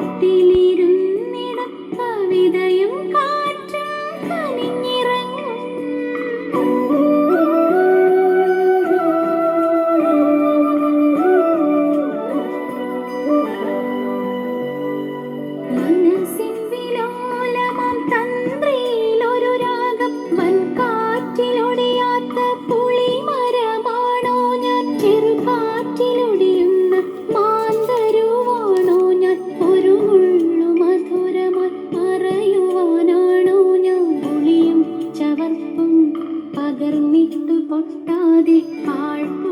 ഭക്തിയിൽ തകർന്നിട്ടു പൊട്ടാതെ പാഴ്ത്തു